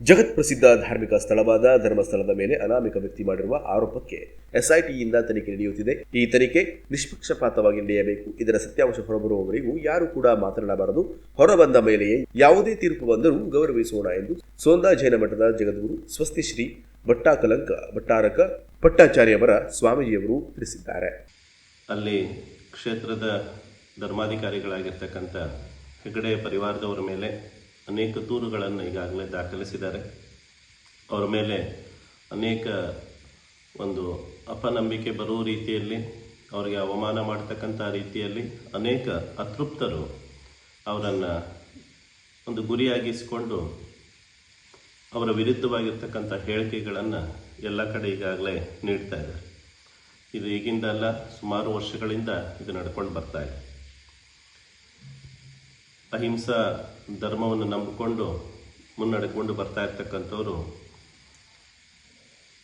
ಜಗತ್ ಪ್ರಸಿದ್ಧ ಧಾರ್ಮಿಕ ಸ್ಥಳವಾದ ಧರ್ಮಸ್ಥಳದ ಮೇಲೆ ಅನಾಮಿಕ ವ್ಯಕ್ತಿ ಮಾಡಿರುವ ಆರೋಪಕ್ಕೆ ಎಸ್ಐಟಿಯಿಂದ ತನಿಖೆ ನಡೆಯುತ್ತಿದೆ. ಈ ತನಿಖೆ ನಿಷ್ಪಕ್ಷಪಾತವಾಗಿ ನಡೆಯಬೇಕು. ಇದರ ಸತ್ಯಾಂಶ ಹೊರಬರುವವರೆಗೂ ಯಾರು ಕೂಡ ಮಾತನಾಡಬಾರದು. ಹೊರಬಂದ ಮೇಲೆಯೇ ಯಾವುದೇ ತೀರ್ಪು ಬಂದರೂ ಗೌರವಿಸೋಣ ಎಂದು ಸೋಂದಾ ಜೈನ ಮಠದ ಜಗದ್ಗುರು ಸ್ವಸ್ತಿ ಶ್ರೀ ಭಟ್ಟಾಕಲಂಕ ಭಟ್ಟಾರಕ ಭಟ್ಟಾಚಾರ್ಯವರ ಸ್ವಾಮೀಜಿಯವರು ತಿಳಿಸಿದ್ದಾರೆ. ಅಲ್ಲಿ ಕ್ಷೇತ್ರದ ಧರ್ಮಾಧಿಕಾರಿಗಳಾಗಿರ್ತಕ್ಕಂಥ ಹೆಗಡೆ ಪರಿವಾರದವರ ಮೇಲೆ ಅನೇಕ ದೂರುಗಳನ್ನು ಈಗಾಗಲೇ ದಾಖಲಿಸಿದ್ದಾರೆ. ಅವರ ಮೇಲೆ ಅನೇಕ ಒಂದು ಅಪನಂಬಿಕೆ ಬರುವ ರೀತಿಯಲ್ಲಿ, ಅವರಿಗೆ ಅವಮಾನ ಮಾಡ್ತಕ್ಕಂಥ ರೀತಿಯಲ್ಲಿ ಅನೇಕ ಅತೃಪ್ತರು ಅವರನ್ನು ಒಂದು ಗುರಿಯಾಗಿಸಿಕೊಂಡು ಅವರ ವಿರುದ್ಧವಾಗಿರ್ತಕ್ಕಂಥ ಹೇಳಿಕೆಗಳನ್ನು ಎಲ್ಲ ಕಡೆ ಈಗಾಗಲೇ ನೀಡ್ತಾ ಇದ್ದಾರೆ. ಇದು ಈಗಿಂದಲ್ಲ ಸುಮಾರು ವರ್ಷಗಳಿಂದ ಇದು ನಡ್ಕೊಂಡು ಬರ್ತಾ ಇದೆ. ಅಹಿಂಸಾ ಧರ್ಮವನ್ನು ನಂಬಿಕೊಂಡು ಮುನ್ನಡೆಕೊಂಡು ಬರ್ತಾ ಇರ್ತಕ್ಕಂಥವ್ರು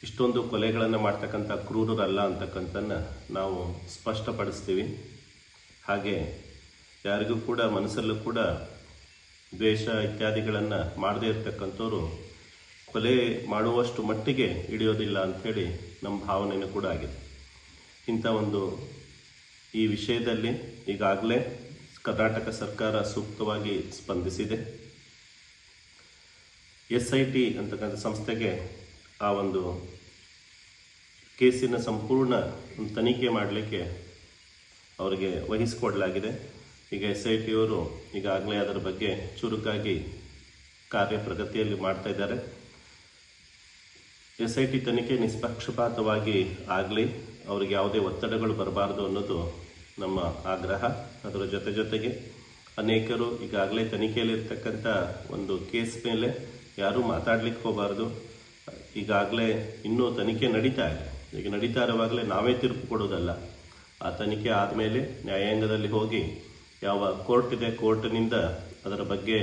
ಇಷ್ಟೊಂದು ಕೊಲೆಗಳನ್ನು ಮಾಡ್ತಕ್ಕಂಥ ಕ್ರೂರರಲ್ಲ ಅಂತಕ್ಕಂಥನ್ನ ನಾವು ಸ್ಪಷ್ಟಪಡಿಸ್ತೀವಿ. ಹಾಗೆ ಯಾರಿಗೂ ಕೂಡ ಮನಸ್ಸಲ್ಲೂ ಕೂಡ ದ್ವೇಷ ಇತ್ಯಾದಿಗಳನ್ನು ಮಾಡದೇ ಇರತಕ್ಕಂಥವ್ರು ಕೊಲೆ ಮಾಡುವಷ್ಟು ಮಟ್ಟಿಗೆ ಹಿಡಿಯೋದಿಲ್ಲ ಅಂಥೇಳಿ ನಮ್ಮ ಭಾವನೆಯೂ ಕೂಡ ಆಗಿದೆ. ಇಂಥ ಒಂದು ಈ ವಿಷಯದಲ್ಲಿ ಈಗಾಗಲೇ ಕರ್ನಾಟಕ ಸರ್ಕಾರ ಸೂಕ್ತವಾಗಿ ಸ್ಪಂದಿಸಿದೆ. ಎಸ್ ಐ ಟಿ ಅಂತಕ್ಕಂಥ ಸಂಸ್ಥೆಗೆ ಆ ಒಂದು ಕೇಸಿನ ಸಂಪೂರ್ಣ ತನಿಖೆ ಮಾಡಲಿಕ್ಕೆ ಅವರಿಗೆ ವಹಿಸಿಕೊಡಲಾಗಿದೆ. ಈಗ ಎಸ್ ಐ ಟಿಯವರು ಈಗಾಗಲೇ ಅದರ ಬಗ್ಗೆ ಚುರುಕಾಗಿ ಕಾರ್ಯ ಪ್ರಗತಿಯಲ್ಲಿ ಮಾಡ್ತಾ ಇದ್ದಾರೆ. ಎಸ್ ಐ ಟಿ ತನಿಖೆ ನಿಷ್ಪಕ್ಷಪಾತವಾಗಿ ಆಗಲಿ, ಅವ್ರಿಗೆ ಯಾವುದೇ ಒತ್ತಡಗಳು ಬರಬಾರ್ದು ಅನ್ನೋದು ನಮ್ಮ ಆಗ್ರಹ. ಅದರ ಜೊತೆ ಜೊತೆಗೆ ಅನೇಕರು ಈಗಾಗಲೇ ತನಿಖೆಯಲ್ಲಿರ್ತಕ್ಕಂಥ ಒಂದು ಕೇಸ್ ಮೇಲೆ ಯಾರೂ ಮಾತಾಡ್ಲಿಕ್ಕೆ ಹೋಗಬಾರ್ದು. ಈಗಾಗಲೇ ಇನ್ನೂ ತನಿಖೆ ನಡೀತಾ ಇದೆ. ಈಗ ನಡೀತಾ ಇರುವಾಗಲೇ ನಾವೇ ತೀರ್ಪು ಕೊಡೋದಲ್ಲ ಆ ತನಿಖೆ ಆದಮೇಲೆ ನ್ಯಾಯಾಂಗದಲ್ಲಿ ಹೋಗಿ ಯಾವ ಕೋರ್ಟ್ ಇದೆ, ಕೋರ್ಟ್ನಿಂದ ಅದರ ಬಗ್ಗೆ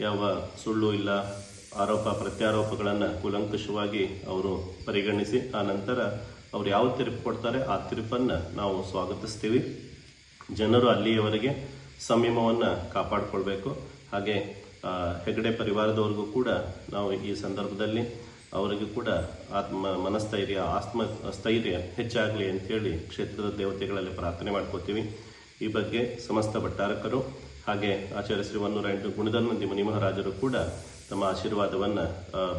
ಯಾವ ಸುಳ್ಳು ಇಲ್ಲ, ಆರೋಪ ಪ್ರತ್ಯಾರೋಪಗಳನ್ನು ಕೂಲಂಕಷವಾಗಿ ಅವರು ಪರಿಗಣಿಸಿ, ಆ ನಂತರ ಅವ್ರು ಯಾವ ತೀರ್ಪು ಕೊಡ್ತಾರೆ, ಆ ತೀರ್ಪನ್ನು ನಾವು ಸ್ವಾಗತಿಸ್ತೀವಿ. ಜನರು ಅಲ್ಲಿಯವರೆಗೆ ಸಂಯಮವನ್ನು ಕಾಪಾಡಿಕೊಳ್ಬೇಕು. ಹಾಗೆ ಹೆಗಡೆ ಪರಿವಾರದವ್ರಿಗೂ ಕೂಡ ನಾವು ಈ ಸಂದರ್ಭದಲ್ಲಿ ಅವರಿಗೂ ಕೂಡ ಆತ್ಮ, ಮನಸ್ಥೈರ್ಯ, ಆತ್ಮ, ಸ್ಥೈರ್ಯ ಹೆಚ್ಚಾಗಲಿ ಅಂತೇಳಿ ಕ್ಷೇತ್ರದ ದೇವತೆಗಳಲ್ಲಿ ಪ್ರಾರ್ಥನೆ ಮಾಡ್ಕೋತೀವಿ. ಈ ಬಗ್ಗೆ ಸಮಸ್ತ ಭಟ್ಟಾರಕರು ಹಾಗೆ ಆಚಾರ್ಯ ಶ್ರೀ ಒನ್ನೂರ ಎಂಟು ಗುಣಧನ್ವಂತಿ ಮುನಿಮಹಾರಾಜರು ಕೂಡ ತಮ್ಮ ಆಶೀರ್ವಾದವನ್ನು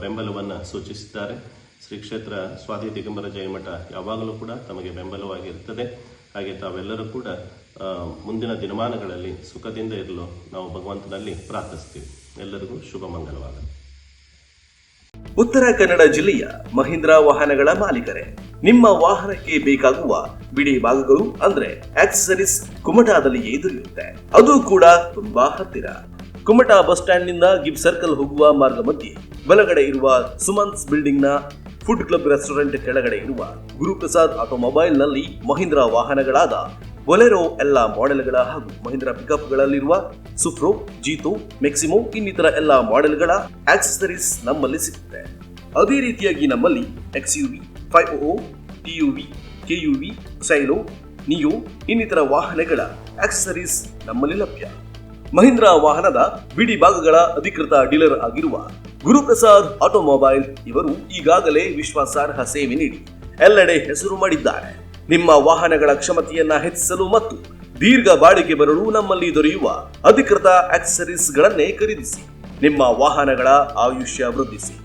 ಬೆಂಬಲವನ್ನು ಸೂಚಿಸಿದ್ದಾರೆ. ಶ್ರೀ ಕ್ಷೇತ್ರ ಸ್ವಾತಿ ದಿಗಂಬರ ಜಯಮಠ ಯಾವಾಗಲೂ ಕೂಡ ತಮಗೆ ಬೆಂಬಲವಾಗಿರುತ್ತದೆ. ಹಾಗೆ ತಾವೆಲ್ಲರೂ ಕೂಡ ಮುಂದಿನ ದಿನಮಾನಗಳಲ್ಲಿ ಸುಖದಿಂದ ಇರಲು ನಾವು ಭಗವಂತನಲ್ಲಿ ಪ್ರಾರ್ಥಿಸ್ತೀವಿ ಎಲ್ಲರಿಗೂ ಶುಭ ಮಂಗಲವಾದ ಉತ್ತರ ಕನ್ನಡ ಜಿಲ್ಲೆಯ ಮಹೀಂದ್ರ ವಾಹನಗಳ ಮಾಲೀಕರೇ, ನಿಮ್ಮ ವಾಹನಕ್ಕೆ ಬೇಕಾಗುವ ಬಿಡಿ ಭಾಗಗಳು ಅಂದ್ರೆ ಆಕ್ಸೆಸರೀಸ್ ಕುಮಟಾದಲ್ಲಿಯೇ ದೊರೆಯುತ್ತೆ. ಅದು ಕೂಡ ತುಂಬಾ ಹತ್ತಿರ. ಕುಮಟಾ ಬಸ್ ಸ್ಟ್ಯಾಂಡ್ನಿಂದ ಗಿಬ್ ಸರ್ಕಲ್ ಹೋಗುವ ಮಾರ್ಗ ಮಧ್ಯೆ, ಬಲಗಡೆ ಇರುವ ಸುಮಂತ್ಸ್ ಬಿಲ್ಡಿಂಗ್ನ ಫುಡ್ ಕ್ಲಬ್ ರೆಸ್ಟೋರೆಂಟ್ ಕೆಳಗಡೆ ಇರುವ ಗುರುಪ್ರಸಾದ್ ಆಟೋಮೊಬೈಲ್ನಲ್ಲಿ ಮಹೀಂದ್ರ ವಾಹನಗಳಾದ ಬೊಲೆರೋ ಎಲ್ಲ ಮಾಡೆಲ್ಗಳ ಹಾಗೂ ಮಹೀಂದ್ರ ಪಿಕಪ್ಗಳಲ್ಲಿರುವ ಸುಫ್ರೋ ಜೀತೋ, ಮೆಕ್ಸಿಮೋ ಇನ್ನಿತರ ಎಲ್ಲ ಮಾಡೆಲ್ಗಳ ಆಕ್ಸೆಸರೀಸ್ ನಮ್ಮಲ್ಲಿ ಸಿಗುತ್ತೆ. ಅದೇ ರೀತಿಯಾಗಿ ನಮ್ಮಲ್ಲಿ X U V five O U KUV Xylo, Neo ಇನ್ನಿತರ ವಾಹನಗಳ ಆಕ್ಸೆಸರೀಸ್ ನಮ್ಮಲ್ಲಿ ಲಭ್ಯ. ಮಹೀಂದ್ರ ವಾಹನದ ಬಿಡಿ ಭಾಗಗಳ ಅಧಿಕೃತ ಡೀಲರ್ ಆಗಿರುವ ಗುರುಪ್ರಸಾದ್ ಆಟೋಮೊಬೈಲ್ ಇವರು ಈಗಾಗಲೇ ವಿಶ್ವಾಸಾರ್ಹ ಸೇವೆ ನೀಡಿ ಎಲ್ಲೆಡೆ ಹೆಸರು ಮಾಡಿದ್ದಾರೆ. ನಿಮ್ಮ ವಾಹನಗಳ ಕ್ಷಮತೆಯನ್ನ ಹೆಚ್ಚಿಸಲು ಮತ್ತು ದೀರ್ಘ ಬಾಳಿಕೆ ಬರಲು ನಮ್ಮಲ್ಲಿ ದೊರೆಯುವ ಅಧಿಕೃತ ಆಕ್ಸೆಸರೀಸ್ಗಳನ್ನೇ ಖರೀದಿಸಿ. ನಿಮ್ಮ ವಾಹನಗಳ ಆಯುಷ್ಯ ವೃದ್ಧಿಸಿ.